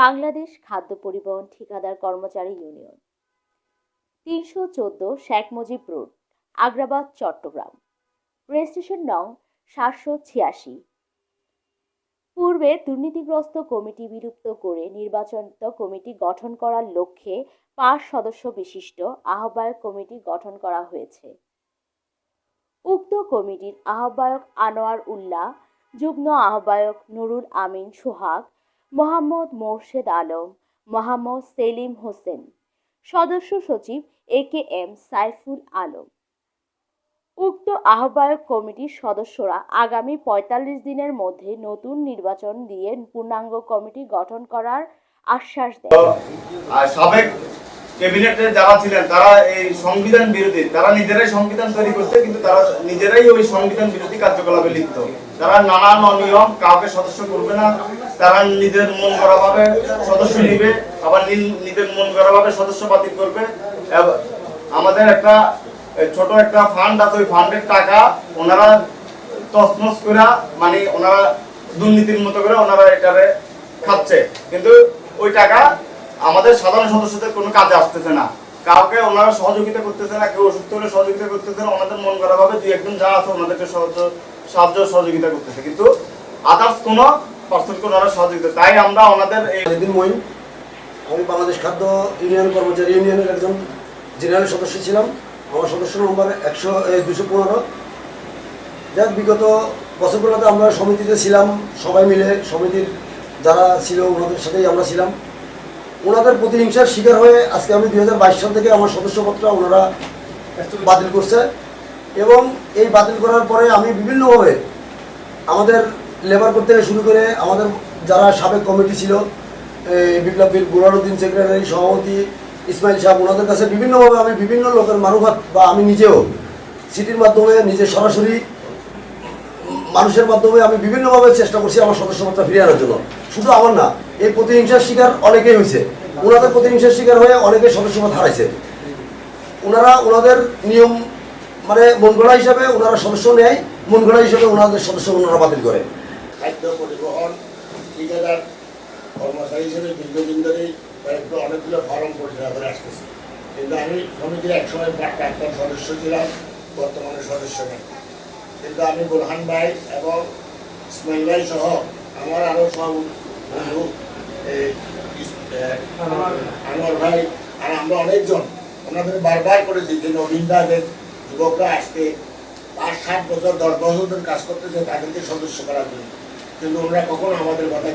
বাংলাদেশ খাদ্য পরিবহন ঠিকাদার কর্মচারী ইউনিয়ন। তিনশো চোদ্দ শেখ মুজিব রোড, আগ্রাবাদ, চট্টগ্রাম। রেজিস্ট্রেশন নং সাতশো ছিয়াশি। পূর্বে দুর্নীতিগ্রস্ত কমিটি বিলুপ্ত করে নির্বাচিত কমিটি গঠন করার লক্ষ্যে পাঁচ সদস্য বিশিষ্ট আহ্বায়ক কমিটি গঠন করা হয়েছে। উক্ত কমিটির আহ্বায়ক আনোয়ার উল্লাহ, যুগ্ম আহ্বায়ক নুরুল আমিন সোহাগ মোহাম্মদ মোর্শেদ আলম, মোহাম্মদ সেলিম হোসেন, সদস্য সচিব A K M Saiful Alam. উক্ত আহ্বায়ক কমিটির সদস্যরা আগামী পঁয়তাল্লিশ দিনের মধ্যে নতুন নির্বাচন দিয়ে পূর্ণাঙ্গ কমিটি গঠন করার আশ্বাস দেয় সাবেক ক্যাবিনেটে যারা ছিলেন, তারা এই সংবিধান বিরোধী, তারা নিজেরাই সংবিধান তৈরি করছে, কিন্তু তারা নিজেরাই ওই সংবিধান বিরোধী কার্যকলাপে লিপ্ত। তারা নানান অনিয়ম, কাউকে সদস্য করবে না, তারা নিজের মন করা ভাবে সদস্য নিবে, আবার নিজের মন করা ভাবে সদস্য বাতিল করবে। আমাদের একটা ছোট একটা ফান্ড আছে, ওই ফান্ডের টাকা ওনারা তসমস করে মানে ওনারা দুর্নীতির মতো করে ওনারা এটারে খাচ্ছে। কিন্তু ওই টাকা আমাদের সাধারণ সদস্যদের কোনো কাজে আসতেছে না। কাউকে ওনারা সহযোগিতা করতেছে না, কেউ অসুস্থ হলে সহযোগিতা করতেছে না, ওনাদের মন করা ভাবে দুই একজন যা আছে ওনাদেরকে সাহায্য সহযোগিতা করতেছে। কিন্তু আদার্স কোনো পার্সনকে ওনারা সহযোগিতা তাই আমরা ওনাদের এই মঈন, আমি বাংলাদেশ খাদ্য ইউনিয়ন কর্মচারী ইউনিয়নের একজন জেনারেল সদস্য ছিলাম। আমার সদস্য নম্বর একশো দুশো পনেরো। যাক, বিগত বছরগুলোতে আমরা সমিতিতে ছিলাম, সবাই মিলে সমিতির যারা ছিল ওনাদের সাথেই আমরা ছিলাম। ওনাদের প্রতিহিংসার শিকার হয়ে আজকে আমি দু হাজার বাইশ সাল থেকে আমার সদস্যপত্র ওনারা বাতিল করছে। এবং এই বাতিল করার পরে আমি বিভিন্নভাবে আমাদের লেবার করতে শুরু করে আমাদের যারা সাবেক কমিটি ছিল বিপ্লব বুরহানুদ্দিন সেক্রেটারি সভাপতি ইসমাইল সাহেব, ওনাদের কাছে বিভিন্নভাবে আমি বিভিন্ন লোকের মানবাত বা আমি নিজেও সিটির মাধ্যমে নিজে সরাসরি মানুষের মাধ্যমে আমি বিভিন্নভাবে চেষ্টা করছি আমার সদস্যপত্র ফিরিয়ে আনার জন্য। শুধু আমার না, এই প্রতিহিংসার শিকার অনেকেই হয়েছে। ওনাদের প্রতিহিংসার শিকার হয়ে অনেকে সদস্যপদ হারাইছে। ওনারা ওনাদের নিয়ম মানে মন গড়া হিসাবে ওনারা সদস্য নেয় মন গড়া হিসাবে ওনাদের সদস্য ওনারা বাতিল করে। খাদ্য পরিবহন, ঠিকাদার, কর্মচারী হিসেবে দীর্ঘদিন ধরেই কয়েকটা অনেকগুলো ফর্ম পরিচালনা করে আসতেছি। কিন্তু আমি সমিতির একসময় প্রা- প্রাক্তন সদস্য ছিলাম, বর্তমানে সদস্য নেই। কিন্তু আমি বোরহান ভাই এবং ইসমাইল ভাই সহ আমার আরও সব বন্ধু আনোয়ার ভাই। আর আমরা অনেকজন। ওনাদের বারবার করেছি যে নবীনদাদের যুবকরা আসতে পাঁচ সাত বছর দশ বছর ধরে কাজ করতেছে তাদেরকে সদস্য করার জন্য। কিন্তু ওনারা কখনো আমাদের কথা